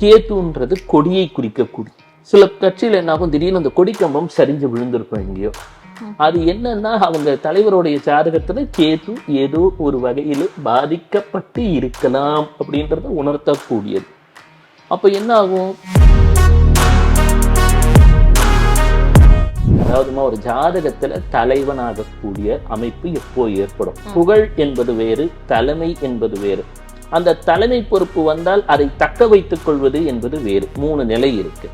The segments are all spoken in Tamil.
கேத்துன்றது கொடியை குறிக்கக்கூடிய. சில கட்சியில் என்ன ஆகும் திடீர்னு அந்த கொடிக்கம்பம் சரிஞ்சு விழுந்திருக்கும் எங்கேயோ. அது என்னன்னா அவங்க தலைவருடைய ஜாதகத்துல கேது ஏதோ ஒரு வகையில் பாதிக்கப்பட்டு இருக்கலாம் அப்படின்றத உணர்த்தக்கூடியது. அப்ப என்ன ஆகும் அதாவதுமா ஒரு ஜாதகத்துல தலைவனாகக்கூடிய அமைப்பு எப்போ ஏற்படும்? புகழ் என்பது வேறு தலைமை என்பது வேறு. அந்த தலைமை பொறுப்பு வந்தால் அதை தக்க வைத்துக் கொள்வது என்பது வேறு. மூணு நிலை இருக்கு.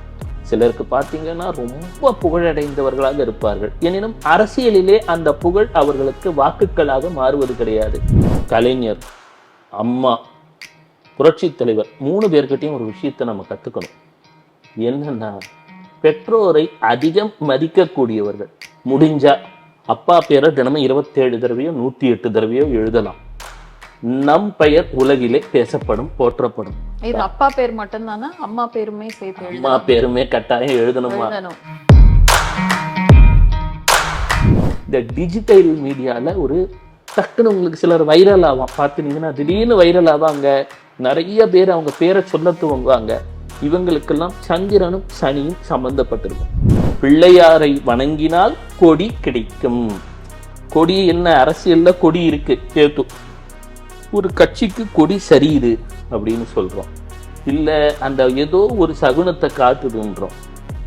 சிலருக்கு பார்த்தீங்கன்னா ரொம்ப புகழடைந்தவர்களாக இருப்பார்கள். எனினும் அரசியலிலே அந்த புகழ் அவர்களுக்கு வாக்குகளாக மாறுவது கிடையாது. கலைஞர் அம்மா புரட்சி தலைவர் மூணு பேர்கிட்டையும் ஒரு விஷயத்தை நம்ம கற்றுக்கணும் என்னன்னா பெற்றோரை அதிகம் மதிக்கக்கூடியவர்கள். முடிஞ்சா அப்பா பேரை தினமும் இருபத்தேழு தடவையோ நூற்றி எட்டு தடவையோ எழுதலாம். நம் பெயர் உலகிலே பேசப்படும் போற்றப்படும். இது அப்பா பேர் மட்டும்தானா? அம்மா பேருமே சேர்த்து அம்மா பேருமே கட்டாயம் எழுதணுமா? இந்த டிஜிட்டல் மீடியால ஒரு டக்குன்னு உங்களுக்கு சிலர் வைரல் ஆவான். பார்த்தீங்கன்னா திடீர்னு வைரல் ஆவாங்க. நிறைய பேர் அவங்க பேரை சொல்ல துவங்குவாங்க. இவங்களுக்கெல்லாம் சந்திரனும் சனியும் சம்பந்தப்பட்டிருக்கும். பிள்ளையாரை வணங்கினால் கொடி கிடைக்கும். கொடி என்ன? அரசியல்ல கொடி இருக்கு. கேத்து ஒரு கட்சிக்கு கொடி சரியுது அப்படின்னு சொல்றோம். இல்ல அந்த ஏதோ ஒரு சகுனத்தை காட்டுதுன்றோம்.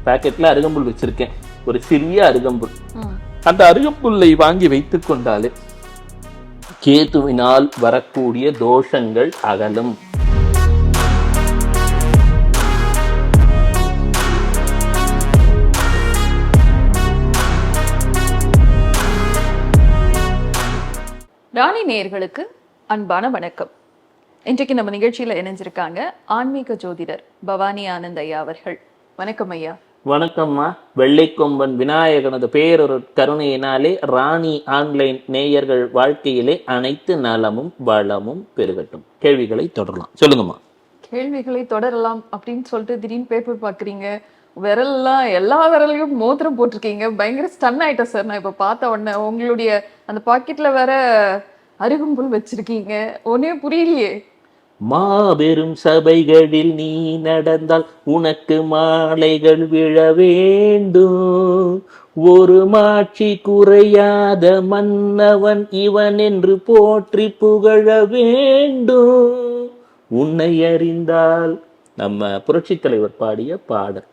பாக்கெட்ல அருகம்புல் வச்சிருக்கேன். ஒரு சிறிய அருகம்புல். அந்த அருகம்புல்லை வாங்கி வைத்துக் கொண்டாலே கேதுவினால் வரக்கூடிய தோஷங்கள் அகலும். ராணி நேயர்களுக்கு அன்பான வணக்கம். இன்றைக்கு நம்ம நிகழ்ச்சியில இணைஞ்சிருக்காங்க ஆன்மீக ஜோதிடர் பவானி ஆனந்த் ஐயா அவர்கள். வணக்கம் ஐயா. வணக்கம்மா. வெள்ளைக்கொம்பன் விநாயகனது பேரொரு கருணையினாலே ராணி ஆன்லைன் நேயர்கள் வாழ்க்கையிலே அனைத்து நலமும் வளமும் பெருகட்டும். கேள்விகளை தொடரலாம். சொல்லுங்கம்மா. கேள்விகளை தொடரலாம் அப்படின்னு சொல்லிட்டு திடீர்னு பேப்பர் பாக்குறீங்க. விரல்லாம் எல்லா விரலையும் மோதிரம் போட்டிருக்கீங்க. பயங்கர ஸ்டன் ஆயிட்டேன் சார் நான் இப்ப பார்த்த உடனே உங்களுடைய அந்த பாக்கெட்ல வேற அருகம்புல் வச்சிருக்கீங்க. ஒன்னே புரியலையே. மாபெரும் சபைகளில் நீ நடந்தால் உனக்கு மாலைகள் விழ வேண்டும். ஒரு மாட்சி குறையாத மன்னவன் இவன் என்று போற்றி புகழ வேண்டும். உன்னை அறிந்தால் நம்ம புரட்சி தலைவர் பாடிய பாடல்.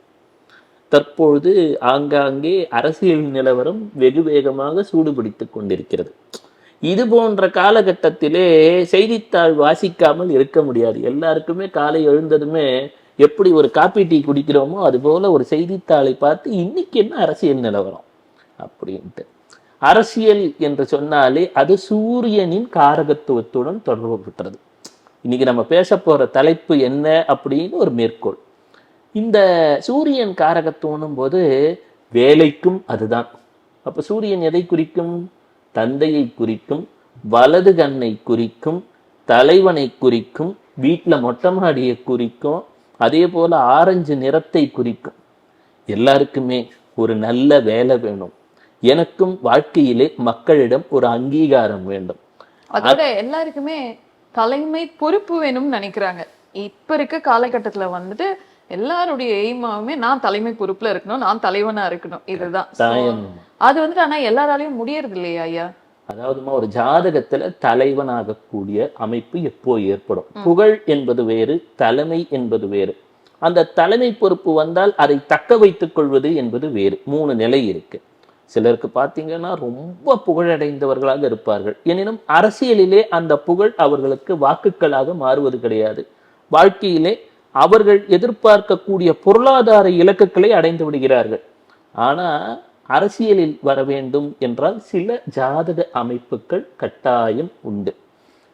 தற்பொழுது ஆங்காங்கே அரசியல் நிலவரம் வெகு வேகமாக சூடுபிடித்துக் கொண்டிருக்கிறது. இது போன்ற காலகட்டத்திலே செய்தித்தாள் வாசிக்காமல் இருக்க முடியாது. எல்லாருக்குமே காலை எழுந்ததுமே எப்படி ஒரு காப்பி டீ குடிக்கிறோமோ அது போல ஒரு செய்தித்தாளை பார்த்து இன்னைக்கு என்ன அரசியல் நிலவரம் அப்படின்ட்டு. அரசியல் என்று சொன்னாலே அது சூரியனின் காரகத்துவத்துடன் தொடர்பு பெற்றது. இன்னைக்கு நம்ம பேச போற தலைப்பு என்ன அப்படின்னு ஒரு மேற்கோள். இந்த சூரியன் காரகத்துவனும் போது வேலைக்கும் அதுதான். அப்ப சூரியன் எதை குறிக்கும்? தந்தையை குறிக்கும் வலது கண்ணை குறிக்கும் தலைவனை குறிக்கும் வீட்டில் மொட்டை மாடியை குறிக்கும் அதே போல ஆரஞ்சு நிறத்தை குறிக்கும். எல்லாருக்குமே ஒரு நல்ல வேலை வேணும். எனக்கும் வாழ்க்கையிலே மக்களிடம் ஒரு அங்கீகாரம் வேண்டும். அதோட எல்லாருக்குமே தலைமை பொறுப்பு வேணும்னு நினைக்கிறாங்க. இப்ப இருக்க காலகட்டத்துல வந்துட்டு எல்லாருடைய எய்மாவுமே நான் தலைமை பொறுப்புல இருக்கணும் நான் தலைவனா இருக்கணும். இதுதான். அது வந்துட்டு ஆனா எல்லாராலையும் முடியறது இல்லையா ஐயா. அதாவதுமா ஒரு ஜாதகத்துல தலைவனாகக்கூடிய அமைப்பு எப்போ ஏற்படும்? புகழ் என்பது வேறு தலைமை என்பது வேறு. அந்த தலைமை பொறுப்பு வந்தால் அதை தக்க வைத்துக் கொள்வது என்பது வேறு. மூணு நிலை இருக்கு. சிலருக்கு பார்த்தீங்கன்னா ரொம்ப புகழடைந்தவர்களாக இருப்பார்கள். எனினும் அரசியலிலே அந்த புகழ் அவர்களுக்கு வாக்குகளாக மாறுவது கிடையாது. வாழ்க்கையிலே அவர்கள் எதிர்பார்க்கக்கூடிய பொருளாதார இலக்குகளை அடைந்து விடுகிறார்கள். ஆனா அரசியலில் வர வேண்டும் என்றால் சில ஜாதக அமைப்புகள் கட்டாயம் உண்டு.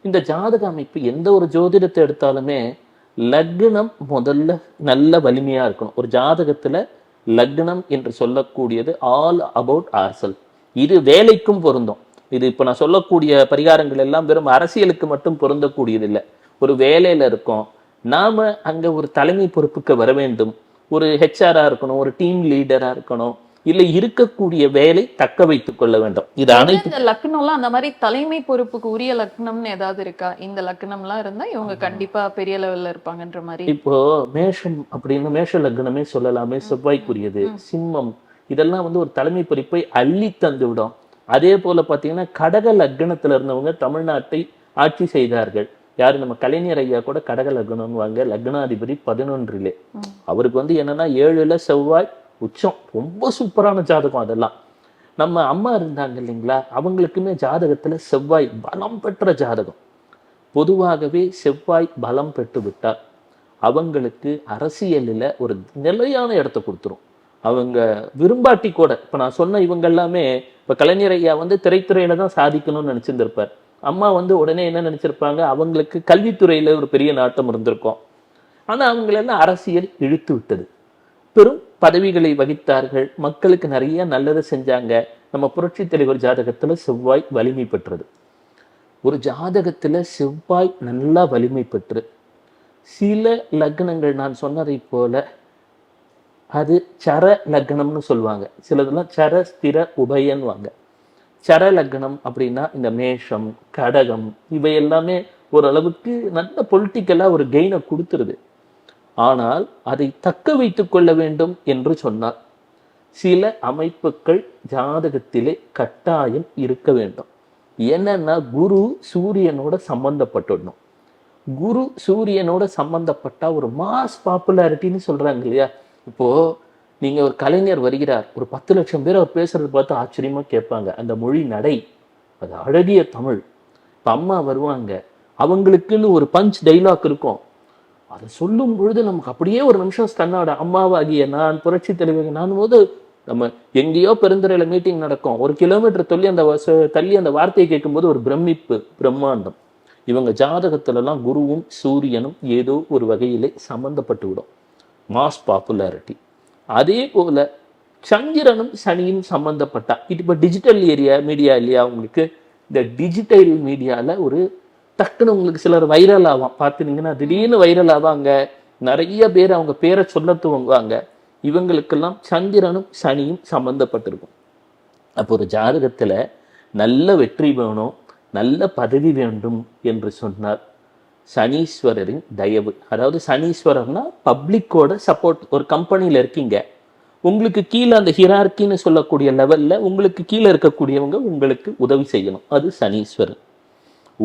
இந்த ஜாதக அமைப்பு எந்த ஒரு ஜோதிடத்தை எடுத்தாலுமே லக்னம் முதல்ல நல்ல வலிமையா இருக்கணும். ஒரு ஜாதகத்துல லக்னம் என்று சொல்லக்கூடியது ஆல் அபவுட் ஆர்சல் இது வேலைக்கும் பொருந்தும். இது இப்ப நான் சொல்லக்கூடிய பரிகாரங்கள் எல்லாம் வெறும் அரசியலுக்கு மட்டும் பொருந்தக்கூடியது இல்லை ஒரு வேலையில இருக்கோம். நாம அங்க ஒரு தலைமை பொறுப்புக்கு வர வேண்டும். ஒரு ஹெச்ஆரா இருக்கணும். ஒரு டீம் லீடரா இருக்கணும். இல்லை இருக்கக்கூடிய வேலை தக்க வைத்துக் கொள்ள வேண்டும். இது அனைத்து இந்த லக்னம்லாம் அந்த மாதிரி தலைமை பொறுப்புக்கு உரிய லக்னம்னு ஏதாவது இருக்கா? இந்த லக்னம்லாம் இருந்தா இவங்க கண்டிப்பா பெரிய லெவல்ல இருப்பாங்கன்ற மாதிரி. இப்போ மேஷம் அப்படின்னு மேஷ லக்னமே சொல்லலாமே செவ்வாய்க்குரியது சிம்மம் இதெல்லாம் வந்து ஒரு தலைமை பொறுப்பை அள்ளி தந்து விடும். அதே போல பாத்தீங்கன்னா கடக லக்னத்துல இருந்தவங்க தமிழ்நாட்டை ஆட்சி செய்தார்கள். யாரு? நம்ம கலைஞர் ஐயா கூட கடக லக்னம் வாங்க லக்னாதிபதி பதினொன்றிலே. அவருக்கு வந்து என்னன்னா ஏழுல செவ்வாய் உச்சம். ரொம்ப சூப்பரான ஜாதகம் அதெல்லாம். நம்ம அம்மா இருந்தாங்க இல்லைங்களா? அவங்களுக்குமே ஜாதகத்தில் செவ்வாய் பலம் பெற்ற ஜாதகம். பொதுவாகவே செவ்வாய் பலம் பெற்று விட்டால் அவங்களுக்கு அரசியலில் ஒரு நிலையான இடத்த கொடுத்துரும். அவங்க விரும்பாட்டி கூட இப்போ நான் சொன்ன இவங்க எல்லாமே இப்போ கலைஞர் ஐயா வந்து திரைத்துறையில தான் சாதிக்கணும்னு நினச்சிருந்துருப்பார். அம்மா வந்து உடனே என்ன நினச்சிருப்பாங்க? அவங்களுக்கு கல்வித்துறையில் ஒரு பெரிய நாட்டம் இருந்திருக்கும். ஆனால் அவங்களெல்லாம் அரசியல் இழுத்து விட்டது. பெரும் பதவிகளை வகித்தார்கள். மக்களுக்கு நிறைய நல்லதை செஞ்சாங்க. நம்ம புரட்சி தலைவர் ஜாதகத்தில் செவ்வாய் வலிமை பெற்றது. ஒரு ஜாதகத்தில் செவ்வாய் நல்லா வலிமை பெற்று சில லக்னங்கள் நான் சொன்னதை போல அது சர லக்னம்னு சொல்லுவாங்க. சிலதெல்லாம் சர ஸ்திர உபயன்வாங்க சர லக்னம் அப்படின்னா இந்த மேஷம் கடகம் இவை எல்லாமே ஓரளவுக்கு நல்ல பொலிட்டிக்கலாக ஒரு கெயினை கொடுத்துருது. ஆனால் அதை தக்க வைத்து கொள்ள வேண்டும் என்று சொன்னார். சில அமைப்புகள் ஜாதகத்திலே கட்டாயம் இருக்க வேண்டும். என்னன்னா குரு சூரியனோட சம்பந்தப்பட்டுடணும். குரு சூரியனோட சம்பந்தப்பட்டா ஒரு மாஸ் பாப்புலாரிட்டின்னு சொல்றாங்க இல்லையா? இப்போ நீங்க ஒரு கலைஞர் வருகிறார். ஒரு பத்து லட்சம் பேர் அவர் பேசுறது பார்த்து ஆச்சரியமா கேட்பாங்க. அந்த மொழி நடை அது அழகிய தமிழ். இப்போ அம்மா வருவாங்க. அவங்களுக்குன்னு ஒரு பஞ்ச் டைலாக் இருக்கும். அதை சொல்லும் பொழுது நமக்கு அப்படியே ஒரு நிமிஷம் தன்னோட அம்மாவாகிய நான் புரட்சி தலைவர் நான் போது நம்ம எங்கேயோ பெருந்துறையில மீட்டிங் நடக்கும். ஒரு கிலோமீட்டர் தள்ளி அந்த தள்ளி அந்த வார்த்தையை கேட்கும்போது ஒரு பிரமிப்பு பிரம்மாண்டம். இவங்க ஜாதகத்துலலாம் குருவும் சூரியனும் ஏதோ ஒரு வகையிலே சம்மந்தப்பட்டு விடும். மாஸ் பாப்புலாரிட்டி அதே போல சந்திரனும் சனியும் சம்மந்தப்பட்டா இது இப்போ டிஜிட்டல் ஏரியா மீடியா இல்லையா? உங்களுக்கு இந்த டிஜிட்டல் மீடியாவில் ஒரு டக்குன்னு உங்களுக்கு சிலர் வைரல் ஆகும் பார்த்துனீங்கன்னா திடீர்னு வைரல் ஆவாங்க. நிறைய பேர் அவங்க பேரை சொல்ல துவங்குவாங்க. இவங்களுக்கெல்லாம் சந்திரனும் சனியும் சம்மந்தப்பட்டிருக்கும் அப்போ ஒரு ஜாதகத்தில் நல்ல வெற்றி வேணும் நல்ல பதவி வேண்டும் என்று சொன்னார் சனீஸ்வரரின் தயவு. அதாவது சனீஸ்வரர்னா பப்ளிக்கோட சப்போர்ட் ஒரு கம்பெனியில் இருக்கீங்க. உங்களுக்கு கீழே அந்த ஹிரார்கின்னு சொல்லக்கூடிய லெவலில் உங்களுக்கு கீழே இருக்கக்கூடியவங்க உங்களுக்கு உதவி செய்யணும். அது சனீஸ்வரன்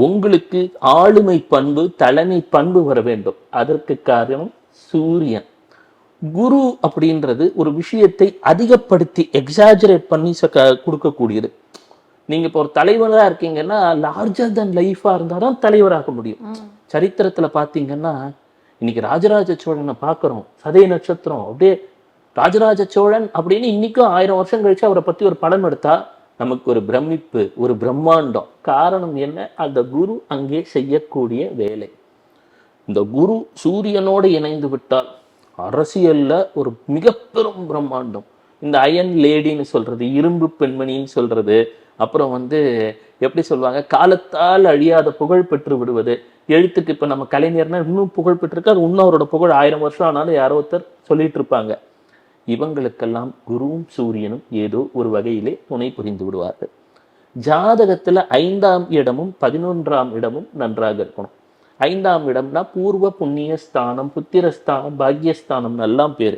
உங்களுக்கு ஆளுமை பண்பு தலைமை பண்பு வர வேண்டும். அதற்கு காரணம் சூரியன். குரு அப்படின்றது ஒரு விஷயத்தை அதிகப்படுத்தி எக்ஸாஜரேட் பண்ணி கொடுக்கக்கூடியது. நீங்க இப்போ ஒரு தலைவரா இருக்கீங்கன்னா லார்ஜர் than லைஃபா இருந்தால் தான் தலைவராக முடியும். சரித்திரத்துல பாத்தீங்கன்னா இன்னைக்கு ராஜராஜ சோழனை பார்க்குறோம் சதய நட்சத்திரம். அப்படியே ராஜராஜ சோழன் அப்படின்னு இன்னைக்கும் ஆயிரம் வருஷம் கழிச்சு அவரை பத்தி ஒரு படம் எடுத்தா நமக்கு ஒரு பிரமிப்பு ஒரு பிரம்மாண்டம். காரணம் என்ன? அந்த குரு அங்கே செய்யக்கூடிய வேலை. இந்த குரு சூரியனோடு இணைந்து விட்டால் அரசியல்ல ஒரு மிக பெரும் பிரம்மாண்டம். இந்த அயன் லேடின்னு சொல்றது இரும்பு பெண்மணின்னு சொல்றது அப்புறம் வந்து எப்படி சொல்லுவாங்க? காலத்தால் அழியாத புகழ் பெற்று விடுவது. எழுத்துக்கு இப்போ நம்ம கலைஞர்னா இன்னும் புகழ் பெற்றிருக்காரு இன்னும் அவரோட புகழ் ஆயிரம் வருஷம் ஆனாலும் யாரோ ஒருத்தர் சொல்லிட்டு இருப்பாங்க. இவங்களுக்கெல்லாம் குருவும் சூரியனும் ஏதோ ஒரு வகையிலே துணை புரிந்து விடுவார்கள். ஜாதகத்தில் ஐந்தாம் இடமும் பதினொன்றாம் இடமும் நன்றாக இருக்கணும். ஐந்தாம் இடம்னா பூர்வ புண்ணிய ஸ்தானம் புத்திரஸ்தானம் பாக்யஸ்தானம் எல்லாம் பேர்.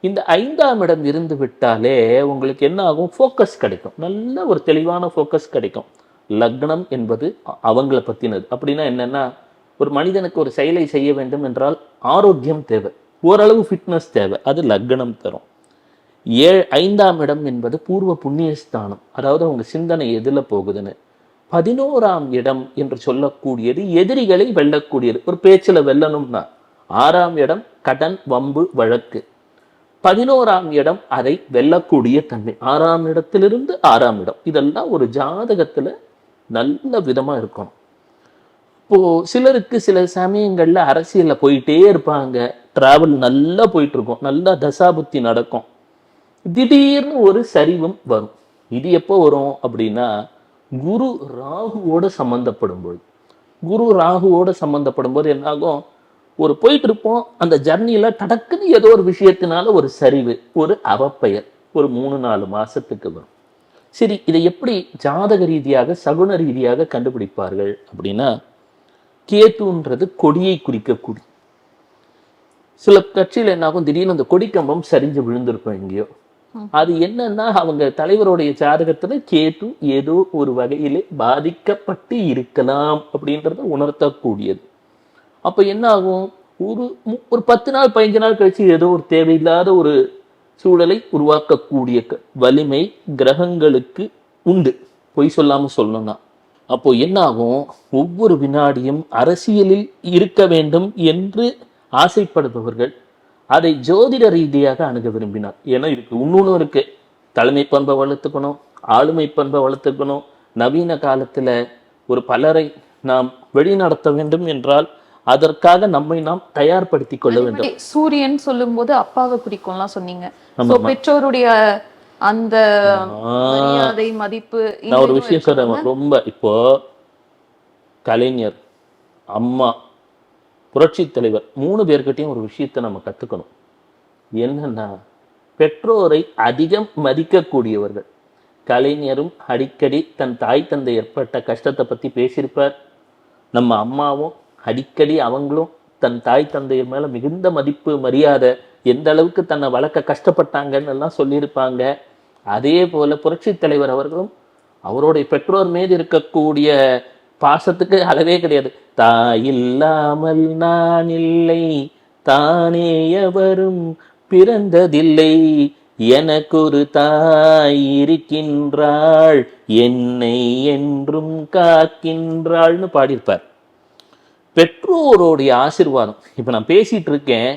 இந்த ஐந்தாம் இடம் இருந்து விட்டாலே உங்களுக்கு என்ன ஆகும்? ஃபோக்கஸ் கிடைக்கும். நல்ல ஒரு தெளிவான ஃபோக்கஸ் கிடைக்கும். லக்னம் என்பது அவங்கள பற்றினது அப்படின்னா என்னென்னா ஒரு மனிதனுக்கு ஒரு செயலை செய்ய வேண்டும் என்றால் ஆரோக்கியம் தேவை. ஓரளவு ஃபிட்னஸ் தேவை. அது லக்னம் தரும். ஏழ் ஐந்தாம் இடம் என்பது பூர்வ புண்ணியஸ்தானம். அதாவது அவங்க சிந்தனை எதில் போகுதுன்னு. பதினோராம் இடம் என்று சொல்லக்கூடியது எதிரிகளை வெல்லக்கூடியது. ஒரு பேச்சில் வெல்லணும்னா ஆறாம் இடம் கடன் வம்பு வழக்கு. பதினோராம் இடம் அதை வெல்லக்கூடிய தன்மை. ஆறாம் இடத்திலிருந்து ஆறாம் இடம். இதெல்லாம் ஒரு ஜாதகத்தில் நல்ல விதமாக இருக்கணும். இப்போ சிலருக்கு சில சமயங்களில் அரசியலில் போயிட்டே இருப்பாங்க. ட்ராவல் நல்லா போயிட்டுருக்கும். நல்லா தசாபுத்தி நடக்கும். திடீர்னு ஒரு சரிவும் வரும். இது எப்போ வரும் அப்படின்னா குரு ராகுவோட சம்பந்தப்படும் பொழுது. குரு ராகுவோட சம்மந்தப்படும்போது என்னாகும்? ஒரு போயிட்டு இருப்போம் அந்த ஜர்னியில் டடக்குன்னு ஏதோ ஒரு விஷயத்தினால ஒரு சரிவு ஒரு அவப்பெயர் ஒரு மூணு நாலு மாதத்துக்கு வரும். சரி இதை எப்படி ஜாதக ரீதியாக சகுன ரீதியாக கண்டுபிடிப்பார்கள் அப்படின்னா கேத்துன்றது கொடியை குறிக்கக்கூடிய சில கட்சியில என்ன ஆகும்? திடீர்னு அந்த கொடிக்கம்பம் சரிஞ்சு விழுந்திருக்கும் எங்கேயோ. அது என்னன்னா அவங்க தலைவருடைய ஜாதகத்துல கேது ஏதோ ஒரு வகையிலே பாதிக்கப்பட்டு இருக்கலாம் அப்படின்றத உணர்த்தக்கூடியது. அப்ப என்ன ஆகும்? ஒரு ஒரு பத்து நாள் பதினஞ்சு நாள் கழிச்சு ஏதோ ஒரு தேவையில்லாத ஒரு சூழலை உருவாக்கக்கூடிய வலிமை கிரகங்களுக்கு உண்டு. பொய் சொல்லாம சொல்லணும்னா. அப்போ என்ன ஆகும்? ஒவ்வொரு வினாடியும் அரசியலில் இருக்க வேண்டும் என்று ஆசைப்படுபவர்கள் அதை ஜோதிட ரீதியாக அணுக விரும்பினார். ஏன்னா இருக்கு இன்னொன்னு இருக்கு. தலைமை பண்பை வளர்த்துக்கணும் ஆளுமை பண்பை வளர்த்துக்கணும். நவீன காலத்துல ஒரு பலரை நாம் வழிநடத்த வேண்டும் என்றால் அதற்காக நம்மை நாம் தயார்படுத்திக் கொள்ள வேண்டும். சூரியன் சொல்லும்போது அப்பாவை குறிக்கும்லாம் சொன்னீங்க. பெற்றோருடைய அந்த மதிப்பு நான் ஒரு விஷயம் சொல்றேன் ரொம்ப இப்போ கலைஞர் அம்மா புரட்சி தலைவர் மூணு பேர்கிட்டையும் ஒரு விஷயத்தை நம்ம கற்றுக்கணும் என்னன்னா பெற்றோரை அதிகம் மதிக்கக்கூடியவர்கள். கலைஞரும் அடிக்கடி தன் தாய் தந்தை ஏற்பட்ட கஷ்டத்தை பற்றி பேசியிருப்பார். நம்ம அம்மாவும் அடிக்கடி அவங்களும் தன் தாய் தந்தையர் மேலே மிகுந்த மதிப்பு மரியாதை எந்த அளவுக்கு தன்னை வளர்க்க கஷ்டப்பட்டாங்கன்னு எல்லாம் சொல்லியிருப்பாங்க. அதே போல புரட்சி தலைவர் அவர்களும் அவருடைய பெற்றோர் மீது இருக்கக்கூடிய பாசத்துக்கு அளவே கிடையாது. தாயில்லாமல் நான் இல்லை தானே எவரும் பிறந்ததில்லை. எனக்கொரு தாய் இருக்கின்றாள் என்னை என்றும் காக்கின்றாள்னு பாடியிருப்பார். பெற்றோருடைய ஆசீர்வாதம். இப்போ நான் பேசிட்டு இருக்கேன்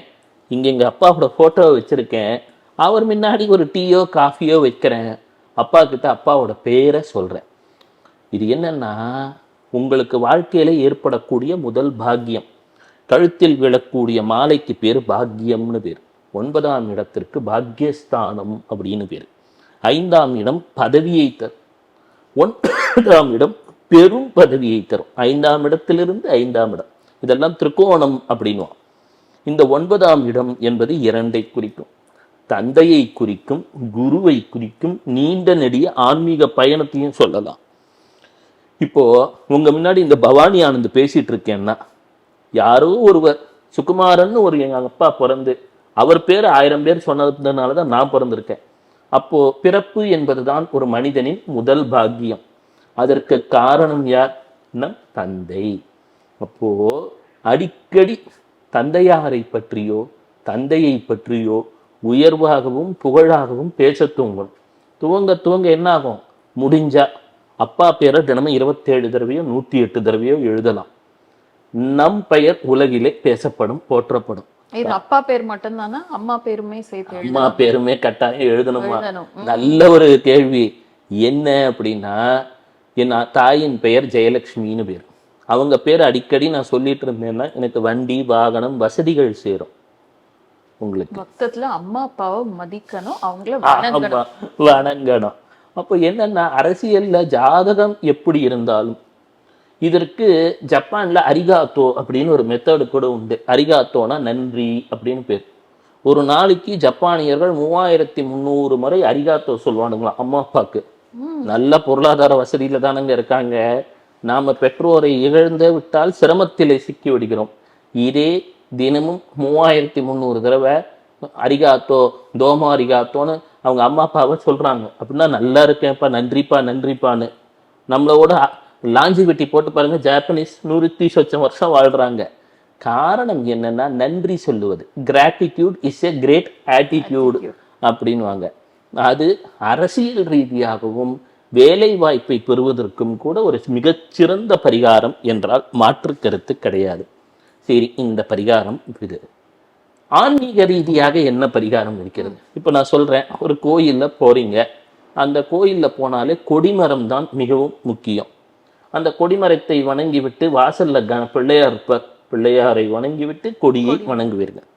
இங்க எங்கள் அப்பாவோட ஃபோட்டோவை வச்சிருக்கேன். அவர் முன்னாடி ஒரு டீயோ காஃபியோ வைக்கிறேன். அப்பா கிட்ட அப்பாவோட பேரை சொல்றேன். இது என்னன்னா உங்களுக்கு வாழ்க்கையில ஏற்படக்கூடிய முதல் பாக்கியம். கழுத்தில் விழக்கூடிய மாலைக்கு பேர் பாக்கியம்னு பேர். ஒன்பதாம் இடத்திற்கு பாக்கியஸ்தானம் அப்படின்னு பேர். ஐந்தாம் இடம் பதவியை தரும். ஒன்பதாம் இடம் பெரும் பதவியை தரும். ஐந்தாம் இடத்திலிருந்து ஐந்தாம் இடம். இதெல்லாம் திருக்கோணம் அப்படின்னுவான். இந்த ஒன்பதாம் இடம் என்பது இரண்டை குறிக்கும். தந்தையை குறிக்கும் குருவை குறிக்கும் நீண்ட நெடிய ஆன்மீக பயணத்தையும் சொல்லலாம். இப்போது உங்கள் முன்னாடி இந்த பவானி ஆனந்த் பேசிகிட்டு இருக்கேன்னா யாரோ ஒருவர் சுகுமாரன் ஒரு எங்கள் அப்பா பிறந்து அவர் பேர் ஆயிரம் பேர் சொன்னதுனால தான் நான் பிறந்திருக்கேன். அப்போது பிறப்பு என்பது தான் ஒரு மனிதனின் முதல் பாக்கியம். அதற்கு காரணம் யார்? நம் தந்தை. அப்போது அடிக்கடி தந்தையாரை பற்றியோ தந்தையை பற்றியோ உயர்வாகவும் புகழாகவும் பேச துவங்கும் துவங்க துவங்க என்ன ஆகும் முடிஞ்சா அப்பா பேரை தினமும் இருபத்தேழு தடவையோ நூத்தி எட்டு தடவையோ எழுதலாம். நம் பெயர் உலகிலே பேசப்படும் போற்றப்படும். இது அப்பா பேர் மட்டும்தானா? அம்மா பேருமே சேர்த்து அம்மா பேருமே கட்டாயம் எழுதணுமா. நல்ல ஒரு கேள்வி. என்ன அப்படின்னா என் தாயின் பெயர் ஜெயலட்சுமின்னு பேர். அவங்க பேர் அடிக்கடி நான் சொல்லிட்டு இருந்தேன்னா எனக்கு வண்டி வாகனம் வசதிகள் சேரும். உங்களுக்கு. மொத்தத்துல அம்மா அப்பாவை மதிக்கணும் அவங்கள வணங்கணும். அப்போ என்னன்னா அரசியல்ல ஜாதகம் எப்படி இருந்தாலும் இதற்கு ஜப்பான்ல அரிகாத்தோ அப்படின்னு ஒரு மெத்தடு கூட உண்டு. அரிகாத்தோனா நன்றி அப்படின்னு பேர். ஒரு நாளைக்கு ஜப்பானியர்கள் மூவாயிரத்தி முந்நூறு முறை அரிகாத்தோ சொல்லுவானுங்களாம் அம்மா அப்பாக்கு. நல்ல பொருளாதார வசதியில தானங்க இருக்காங்க. நாம பெற்றோரை இழந்து விட்டால் சிரமத்திலே சிக்கி விடுகிறோம். இதே தினமும் மூவாயிரத்தி முந்நூறு தடவை அரிகாத்தோ தோமோ அரிகாத்தோன்னு அவங்க அம்மா அப்பாவை சொல்றாங்க. அப்படின்னா நல்லா இருக்கேன்ப்பா நன்றிப்பா நன்றிப்பான்னு. நம்மளோட லாஞ்சி வெட்டி போட்டு பாருங்க ஜாப்பனீஸ் நூறுத்தி சொச்சம் வருஷம் வாழ்றாங்க. காரணம் என்னன்னா நன்றி சொல்லுவது. Gratitude is a great attitude அப்படின்வாங்க அது அரசியல் ரீதியாகவும் வேலை வாய்ப்பை பெறுவதற்கும் கூட ஒரு மிகச்சிறந்த பரிகாரம் என்றால் மாற்று கருத்து கிடையாது. சரி இந்த பரிகாரம் இது. ஆன்மீக ரீதியாக என்ன பரிகாரம் இருக்கிறது? இப்போ நான் சொல்றேன் ஒரு கோயில்ல போறீங்க. அந்த கோயில்ல போனாலே கொடிமரம் தான் மிகவும் முக்கியம். அந்த கொடிமரத்தை வணங்கிவிட்டு வாசல்ல க பிள்ளையார் இருப்பார் பிள்ளையாரை வணங்கிவிட்டு கொடியை வணங்குவீர்கள்.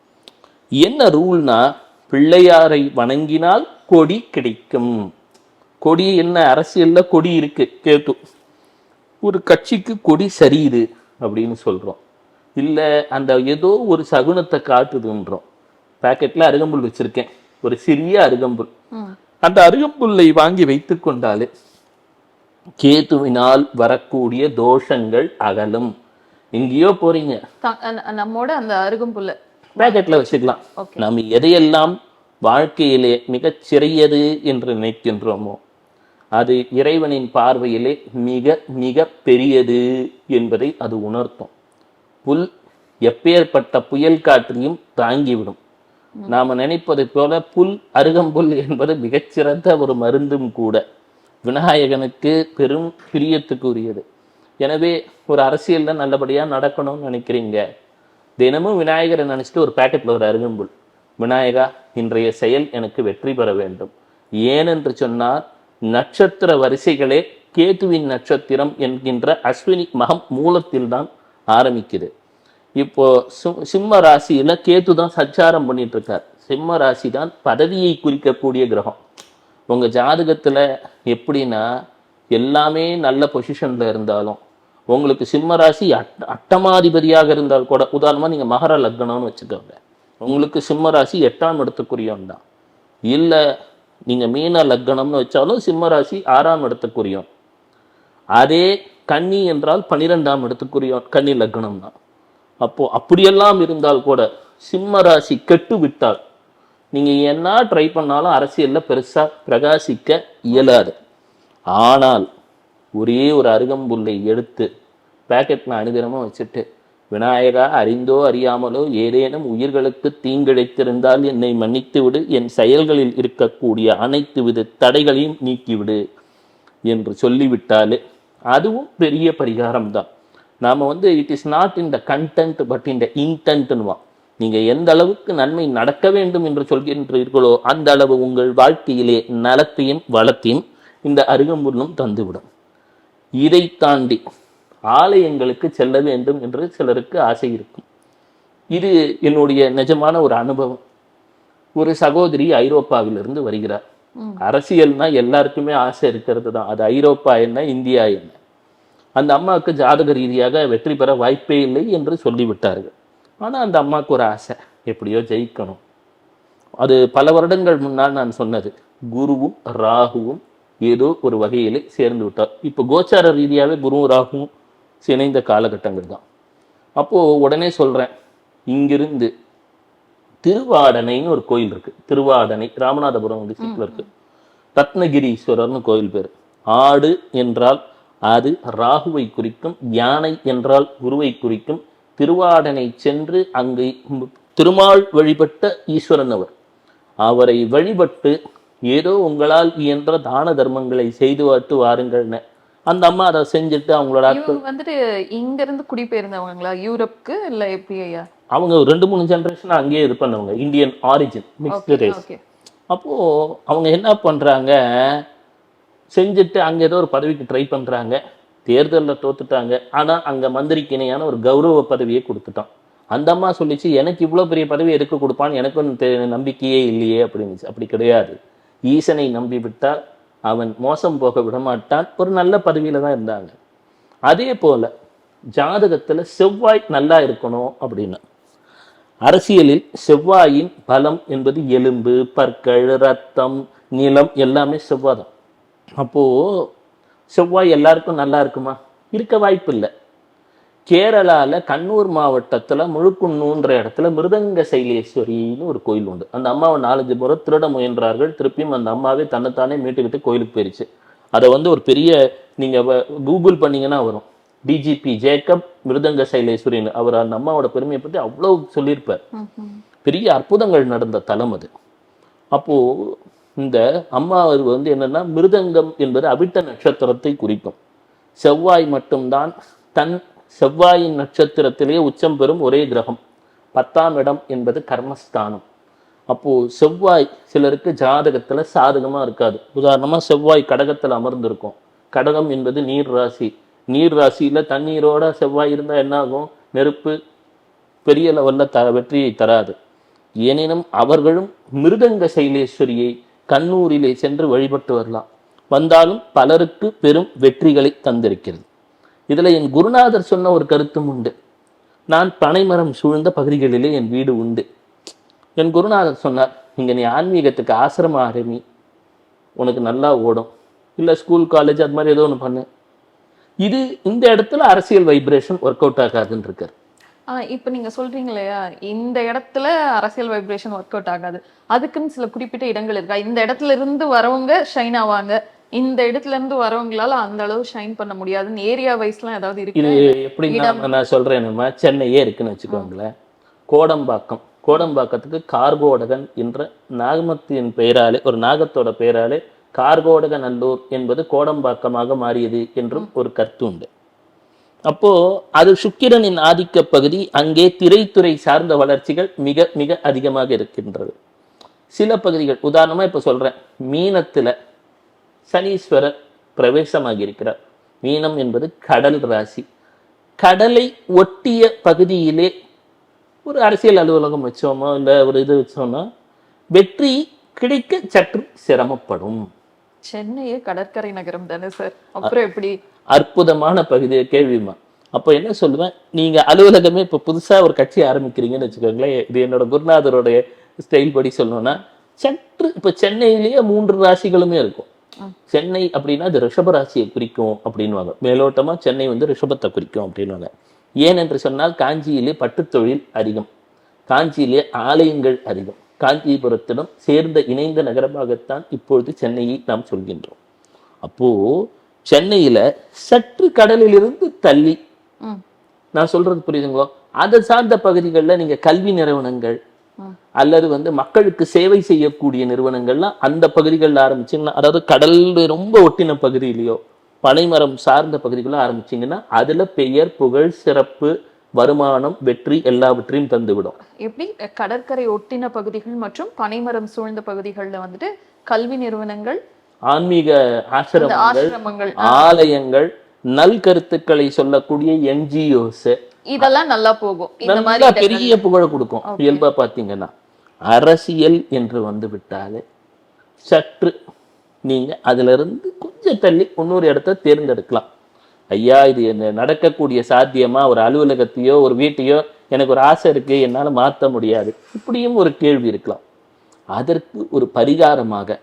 என்ன ரூல்னா பிள்ளையாரை வணங்கினால் கொடி கிடைக்கும். கொடி என்ன அரசியல்ல கொடி இருக்கு கேட்டு. ஒரு கட்சிக்கு கொடி சரியுது அப்படின்னு சொல்றோம். இல்ல அந்த ஏதோ ஒரு சகுனத்தை காட்டுதுன்றோம். பாக்கெட்ல அருகம்புல் வச்சிருக்கேன். ஒரு சிறிய அருகம்புல். அந்த அருகம்புல்லை வாங்கி வைத்துக் கொண்டாலே கேதுவினால் வரக்கூடிய தோஷங்கள் அகலும். எங்கேயோ போறீங்க. நம்மோட அந்த அருகம்புல்ல. பேக்கெட்ல வச்சுக்கலாம். நாம் எதையெல்லாம் வாழ்க்கையிலே மிகச் சிறியது என்று நினைக்கின்றோமோ அது இறைவனின் பார்வையிலே மிக மிக பெரியது என்பதை அது உணர்த்தும். புல் எப்பேற்பட்ட புயல் காற்றையும் தாங்கிவிடும். நாம் நினைப்பதை போல புல் அருகம்புல் என்பது மிகச்சிறந்த ஒரு மருந்தும் கூட. விநாயகனுக்கு பெரும் பிரியத்துக்குரியது. எனவே ஒரு அரசியல்ல நல்லபடியா நடக்கணும்னு நினைக்கிறீங்க. தினமும் விநாயகரை நினைச்சிட்டு ஒரு பாக்கெட்ல ஒரு அருகம்புல் விநாயகா இன்றைய செயல் எனக்கு வெற்றி பெற வேண்டும். ஏனென்று சொன்னால் நட்சத்திர வரிசைகளே கேதுவின் நட்சத்திரம் என்கின்ற அஸ்வினி மகம் மூலத்தில் தான் ஆரம்பிக்குது. இப்போ சிம்ம ராசியில கேத்து தான் சச்சாரம் பண்ணிட்டு இருக்கார் சிம்ம ராசி தான் பதவியை குறிக்கக்கூடிய கிரகம். உங்க ஜாதகத்துல எப்படின்னா எல்லாமே நல்ல பொசிஷன்ல இருந்தாலும் உங்களுக்கு சிம்ம ராசி அட் அட்டமாதிபதியாக இருந்தால் கூட உதாரணமா நீங்க மகர லக்னம்னு வச்சுக்கோங்க. உங்களுக்கு சிம்ம ராசி எட்டாம் இடத்துக்குரியவன் தான். இல்லை நீங்க மீன லக்னம்னு வச்சாலும் சிம்ம ராசி ஆறாம் இடத்துக்குரியும் அதே கன்னி என்றால் பனிரெண்டாம் இடத்துக்குரியவன் கன்னி லக்னம் தான் அப்போ அப்படியெல்லாம் இருந்தால் கூட சிம்ம ராசி கெட்டு விட்டால் நீங்க என்ன ட்ரை பண்ணாலும் அரசியல்ல பெருசா பிரகாசிக்க இயலாது. ஆனால் ஒரே ஒரு அருகம்புல்லை எடுத்து பேக்கெட்ல அனுதினமும் வச்சுட்டு விநாயகா அறிந்தோ அறியாமலோ ஏதேனும் உயிர்களுக்கு தீங்கிழைத்திருந்தால் என்னை மன்னித்து விடு என் செயல்களில் இருக்கக்கூடிய அனைத்து வித தடைகளையும் நீக்கிவிடு என்று சொல்லிவிட்டாலே அதுவும் பெரிய பரிகாரம் தான் நாம் வந்து it is not in the content but in the இன்டென்ட்னுவான் நீங்கள் எந்த அளவுக்கு நன்மை நடக்க வேண்டும் என்று சொல்கின்றீர்களோ அந்த அளவு உங்கள் வாழ்க்கையிலே நலத்தையும் வளத்தையும் இந்த அருகம்புல்லும் தந்துவிடும். இதை தாண்டி ஆலயங்களுக்கு செல்ல வேண்டும் என்று சிலருக்கு ஆசை இருக்கும். இது என்னுடைய நிஜமான ஒரு அனுபவம். ஒரு சகோதரி ஐரோப்பாவிலிருந்து வருகிறார். அரசியல்னா எல்லாருக்குமே ஆசை இருக்கிறது தான் அது ஐரோப்பா என்ன இந்தியா என்ன. அந்த அம்மாவுக்கு ஜாதக ரீதியாக வெற்றி பெற வாய்ப்பே இல்லை என்று சொல்லிவிட்டார்கள். ஆனால் அந்த அம்மாவுக்கு ஒரு ஆசை. எப்படியோ ஜெயிக்கணும். அது பல வருடங்கள் முன்னால் நான் சொன்னது. குருவும் ராகுவும் ஏதோ ஒரு வகையிலே சேர்ந்து விட்டார். இப்போ கோச்சார ரீதியாகவே குருவும் ராகுவும் இணைந்த காலகட்டங்கள் தான். அப்போது உடனே சொல்கிறேன் இங்கிருந்து திருவாடனைன்னு ஒரு கோயில் இருக்கு. திருவாடனை ராமநாதபுரம் டிஸ்ட்ரிக்ட்ல இருக்கு. ரத்னகிரீஸ்வரர்னு கோயில் பேர். ஆடு என்றால் அது ராகுவை குறிக்கும் யானை என்றால் குருவை குறிக்கும். திருவாடனை சென்று அங்கு திருமால் வழிபட்ட ஈஸ்வரன் அவர். அவரை வழிபட்டு ஏதோ உங்களால் இயன்ற தான தர்மங்களை செய்து வாட்டு வாருங்கள்னு. அந்த அம்மா அதை செஞ்சுட்டு அவங்களோட வந்துட்டு இங்க இருந்து குடிபெயர்ந்தவங்களா? யூரோப்க்கு இல்ல எப்படி ஐயா? அவங்க ஒரு ரெண்டு மூணு ஜென்ரேஷன் அங்கேயே இது பண்ணவங்க இந்தியன் ஆரிஜின் மிக்ஸ்டு ரேஸ் அப்போ அவங்க என்ன பண்றாங்க? செஞ்சுட்டு அங்க ஏதோ ஒரு பதவிக்கு ட்ரை பண்றாங்க. தேர்தலில் தோத்துட்டாங்க. ஆனா அங்க மந்திரிக்கு இணையான ஒரு கௌரவ பதவியை கொடுத்துட்டான். அந்த அம்மா சொல்லிச்சு எனக்கு இவ்வளவு பெரிய பதவி எதுக்கு கொடுப்பான்னு எனக்கும் நம்பிக்கையே இல்லையே அப்படின்னுச்சு. அப்படி கிடையாது. ஈசனை நம்பி விட்டால் அவன் மோசம் போக விடமாட்டான். ஒரு நல்ல பதவியில தான் இருந்தாங்க. அதே போல ஜாதகத்துல செவ்வாய் நல்லா இருக்கணும் அப்படின்னு. அரசியலில் செவ்வாயின் பலம் என்பது எலும்பு பற்கள் ரத்தம் நிலம் எல்லாமே செவ்வாய் தான் அப்போது செவ்வாய் எல்லாருக்கும் நல்லா இருக்குமா? இருக்க வாய்ப்பு இல்லை கேரளாவில் கண்ணூர் மாவட்டத்தில் முழுக்குன்னூன்ற இடத்துல மிருதங்க சைலேஸ்வரின்னு ஒரு கோயில் உண்டு. அந்த அம்மாவை நாலஞ்சு முறை திருட முயன்றார்கள். திருப்பியும் அந்த அம்மாவே தன்னைத்தானே மீட்டுக்கிட்டு கோயிலுக்கு போயிடுச்சு அதை வந்து ஒரு பெரிய நீங்கள் வ- கூகுள் பண்ணிங்கன்னா வரும். டிஜிபி ஜேக்கப் மிருதங்க சைலேஸ்வரின்னு அவர் அந்த அம்மாவோட பெருமையை பற்றி அவ்வளவு சொல்லியிருப்பார். பெரிய அற்புதங்கள் நடந்த தலம் அது. அப்போ இந்த அம்மா வந்து என்னன்னா மிருதங்கம் என்பது அவிட்ட நட்சத்திரத்தை குறிக்கும். செவ்வாய் மட்டும்தான் தன் செவ்வாயின் நட்சத்திரத்திலே உச்சம் பெறும் ஒரே கிரகம். பத்தாம் இடம் என்பது கர்மஸ்தானம். அப்போ செவ்வாய் சிலருக்கு ஜாதகத்துல சாதகமா இருக்காது. உதாரணமா செவ்வாய் கடகத்துல அமர்ந்திருக்கும். கடகம் என்பது நீர் ராசி. நீர் ராசியில் தண்ணீரோட செவ்வாய் இருந்தால் என்னாகும்? நெருப்பு பெரிய லெவலில் த வெற்றியை தராது. எனினும் அவர்களும் மிருதங்க சைலேஸ்வரியை கண்ணூரிலே சென்று வழிபட்டு வரலாம். வந்தாலும் பலருக்கு பெரும் வெற்றிகளை தந்திருக்கிறது. இதில் என் குருநாதர் சொன்ன ஒரு கருத்தும் உண்டு. நான் பனைமரம் சூழ்ந்த பகுதிகளிலே என் வீடு உண்டு. என் குருநாதர் சொன்னார் இங்கே நீ ஆன்மீகத்துக்கு ஆசிரம ஆரம்பி உனக்கு நல்லா ஓடும். இல்லை ஸ்கூல் காலேஜ் அது மாதிரி ஏதோ ஒன்று பண்ணு. இது இந்த இடத்துல அரசியல் வைப்ரேஷன் ஒர்க் அவுட் ஆகாதுன்னு இருக்காரு. இப்ப நீங்க சொல்றீங்க இல்லையா? இந்த இடத்துல அரசியல் வைப்ரேஷன் ஒர்க் அவுட் ஆகாது. அதுக்குன்னு சில குறிப்பிட்ட இடங்கள் இருக்கா? இந்த இடத்துல இருந்து வரவங்க ஷைன் ஆவாங்க. இந்த இடத்துல இருந்து வரவங்களால அந்த அளவு ஷைன் பண்ண முடியாதுன்னு ஏரியா வைஸ்லாம் ஏதாவது இருக்கு? எப்படின்னா நான் சொல்றேன் நம்ம சென்னையே இருக்குன்னு வச்சுக்கோங்களேன். கோடம்பாக்கம். கோடம்பாக்கத்துக்கு கார்கோடகன் என்ற நாகமத்தின் பெயராலே ஒரு நாகத்தோட பெயராலே கார்கோடக நல்லூர் என்பது கோடம்பாக்கமாக மாறியது என்றும் ஒரு கருத்து உண்டு. அப்போ அது சுக்கிரனின் ஆதிக்க பகுதி அங்கே திரைத்துறை சார்ந்த வளர்ச்சிகள் மிக மிக அதிகமாக இருக்கின்றது. சில பகுதிகள் உதாரணமா இப்ப சொல்றேன் மீனத்துல சனீஸ்வரர் பிரவேசமாகி இருக்கிறார். மீனம் என்பது கடல் ராசி. கடலை ஒட்டிய பகுதியிலே ஒரு அரசியல் அலுவலகம் வச்சோமோ இல்லை ஒரு இது வச்சோம்னா வெற்றி கிடைக்க சற்று சிரமப்படும். சென்னையே கடற்கரை நகரம் தானே சார் அப்புறம் எப்படி? அற்புதமான பகுதியை கேள்விமா அப்போ என்ன சொல்லுவேன்? நீங்க அலுவலகமே இப்போ புதுசா ஒரு கட்சி ஆரம்பிக்கிறீங்கன்னு வச்சுக்கோங்களேன். இது என்னோட குருநாதருடைய ஸ்டைல் படி சொல்லணும்னா சற்று இப்போ சென்னையிலேயே மூன்று ராசிகளுமே இருக்கும். சென்னை அப்படின்னா அது ரிஷப ராசியை குறிக்கும் அப்படின்வாங்க மேலோட்டமா சென்னை வந்து ரிஷபத்தை குறிக்கும் அப்படின்வாங்க ஏன் என்று சொன்னால் காஞ்சியிலே பட்டுத் தொழில் அதிகம். காஞ்சியிலே ஆலயங்கள் அதிகம். காஞ்சிபுரத்திடம் சேர்ந்த இணைந்த நகரமாகத்தான் இப்பொழுது சென்னையை நாம் சொல்கின்றோம். அப்போ சென்னையில சற்று கடலிலிருந்து தள்ளி நான் சொல்றது புரியுதுங்களோ? அதை சார்ந்த பகுதிகளில் நீங்க கல்வி நிறுவனங்கள். அல்லது வந்து மக்களுக்கு சேவை செய்யக்கூடிய நிறுவனங்கள்லாம் அந்த பகுதிகளில் ஆரம்பிச்சீங்கன்னா அதாவது கடல் ரொம்ப ஒட்டின பகுதியிலையோ பனைமரம் சார்ந்த பகுதிகளோ ஆரம்பிச்சீங்கன்னா அதுல பெயர் புகழ் சிறப்பு வருமானம் வெற்றி எல்லாவற்றையும் தந்துவிடும். எப்படி? கடற்கரை ஒட்டின பகுதிகள் மற்றும் பனைமரம் சூழ்ந்த பகுதிகள்ல வந்துட்டு கல்வி நிறுவனங்கள் ஆன்மீக ஆசிரமங்கள் ஆலயங்கள் நல் கருத்துக்களை சொல்லக்கூடிய என்ஜிஓஸ். இதெல்லாம் நல்லா போகும். இந்த மாதிரி. பெரிய புகழ கொடுக்கும். இயல்பா பாத்தீங்கன்னா அரசியல் என்று வந்து விட்டாலே சற்று நீங்க அதுல இருந்து கொஞ்சம் தள்ளி இன்னொரு இடத்த தேர்ந்தெடுக்கலாம். ஐயா இது என்ன நடக்கக்கூடிய சாத்தியமா? ஒரு அலுவலகத்தையோ ஒரு வீட்டையோ எனக்கு ஒரு ஆசை இருக்கு என்னால் மாற்ற முடியாது. இப்படியும் ஒரு கேள்வி இருக்கலாம். அதற்கு ஒரு பரிகாரமாக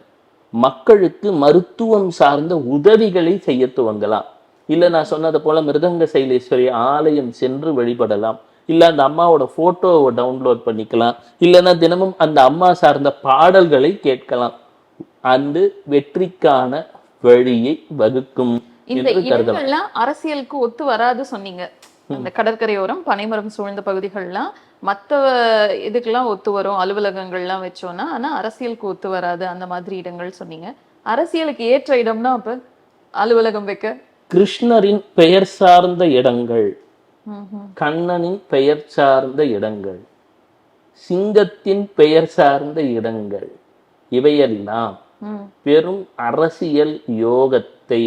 மக்களுக்கு மருத்துவம் சார்ந்த உதவிகளை செய்ய துவங்கலாம். இல்லை நான் சொன்னது போல மிருதங்க சைலேஸ்வரி ஆலயம் சென்று வழிபடலாம். இல்லை அந்த அம்மாவோட ஃபோட்டோவை டவுன்லோட் பண்ணிக்கலாம். இல்லைன்னா தினமும் அந்த அம்மா சார்ந்த பாடல்களை கேட்கலாம். அந்த வெற்றிக்கான வழியை வகுக்கும். இந்த இடங்கள்லாம் அரசியலுக்கு ஒத்து வராது சொன்னீங்க. அந்த கடற்கரையோரம் பனைமரம் சூழ்ந்த பகுதிகள்லாம் மத்த இதுக்கெல்லாம் ஒத்து வரும் அலுவலகங்கள்லாம் வச்சோம்னா ஆனா அரசியலுக்கு ஒத்து வராது அந்த மாதிரி இடங்கள் சொன்னீங்க. அரசியலுக்கு ஏற்ற இடம்னா அப்ப அலுவலகம் வைக்க? கிருஷ்ணரின் பெயர் சார்ந்த இடங்கள். கண்ணனின் பெயர் சார்ந்த இடங்கள் சிங்கத்தின் பெயர் சார்ந்த இடங்கள் இவையெல்லாம். பெரும் அரசியல் யோகத்தை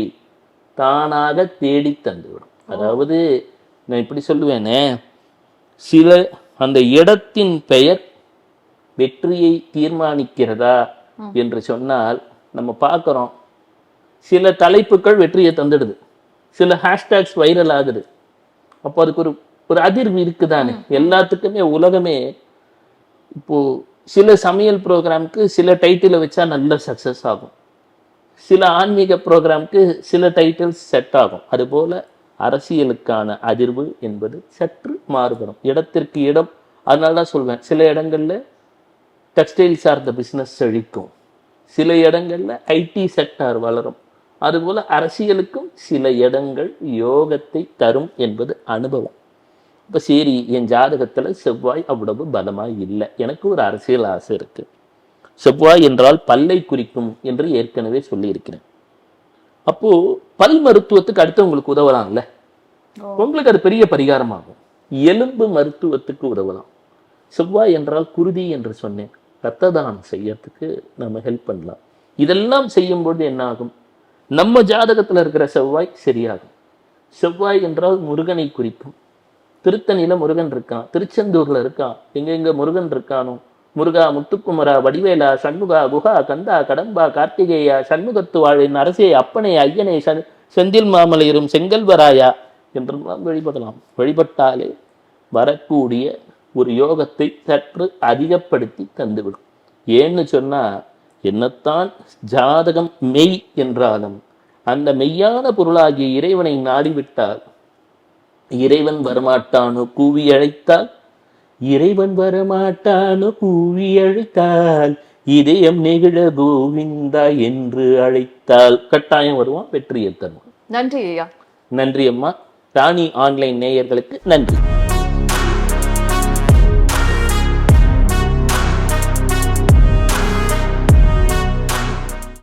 தானாக தேடி தந்துவிடும். அதாவது நான் இப்படி சொல்லுவேனே சில அந்த இடத்தின் பெயர் வெற்றியை தீர்மானிக்கிறதா என்று சொன்னால் நம்ம பார்க்குறோம் சில தலைப்புகள் வெற்றியை தந்துடுது சில ஹேஷ்டேக்ஸ் வைரல் ஆகுது. அப்போ அதுக்கு ஒரு ஒரு அதிர்வு இருக்குதானே? எல்லாத்துக்குமே உலகமே இப்போ சில சமையல் ப்ரோக்ராம்க்கு சில டைட்டிலை வச்சா நல்ல சக்ஸஸ் ஆகும். சில ஆன்மீக ப்ரோக்ராம்க்கு சில டைட்டில்ஸ் செட் ஆகும். அதுபோல் அரசியலுக்கான அதிர்வு என்பது சற்று மாறுபடும். இடத்திற்கு இடம் அதனால தான் சொல்வேன். சில இடங்களில் டெக்ஸ்டைல் சார்ந்த பிஸ்னஸ் செழிக்கும். சில இடங்களில் ஐடி செக்டார் வளரும். அதுபோல் அரசியலுக்கும் சில இடங்கள் யோகத்தை தரும் என்பது அனுபவம். இப்போ சரி என் ஜாதகத்தில் செவ்வாய் அவ்வளவு பலமாக இல்லை. எனக்கு ஒரு அரசியல் ஆசை இருக்குது செவ்வாய் என்றால் பல்லை குறிக்கும் என்று ஏற்கனவே சொல்லியிருக்கிறேன். அப்போ பல் மருத்துவத்துக்கு அடுத்து உங்களுக்கு உதவலாம்ல. உங்களுக்கு அது பெரிய பரிகாரமாகும். எலும்பு மருத்துவத்துக்கு உதவலாம். செவ்வாய் என்றால் குருதி என்று சொன்னேன். ரத்த தானம் செய்யறதுக்கு நம்ம ஹெல்ப் பண்ணலாம். இதெல்லாம் செய்யும்போது என்ன ஆகும் நம்ம ஜாதகத்துல இருக்கிற செவ்வாய் சரியாகும். செவ்வாய் என்றால் முருகனை குறிக்கும். திருத்தணியில முருகன் இருக்கான். திருச்செந்தூர்ல இருக்கான். எங்கெங்க முருகன் இருக்கானோ முருகா முத்துக்குமரா வடிவேலா சண்முகா குஹா கந்தா கடம்பா கார்த்திகேயா சண்முகத்து வாழின் அரசே அப்பனே ஐயனே செந்தில் மாமலையரும் செங்கல்வராயா என்றெல்லாம் வழிபடலாம். வழிபட்டாலே வரக்கூடிய ஒரு யோகத்தை சற்று அதிகப்படுத்தி தந்துவிடும். ஏன்னு சொன்னா என்னத்தான் ஜாதகம் மெய் என்றாலும் அந்த மெய்யான பொருளாகிய இறைவனை நாடிவிட்டால் இறைவன் வரமாட்டானோ கூவி அழைத்தால் இறைவன் வரமாட்டானோ? கூவி அழைத்தால் இதயம் நெகிழ கோவிந்தா என்று அழைத்தால். கட்டாயம் வருவான் வெற்றியை தருவான். நன்றி ஐயா. நன்றி அம்மா. ராணி ஆன்லைன் நேயர்களுக்கு நன்றி.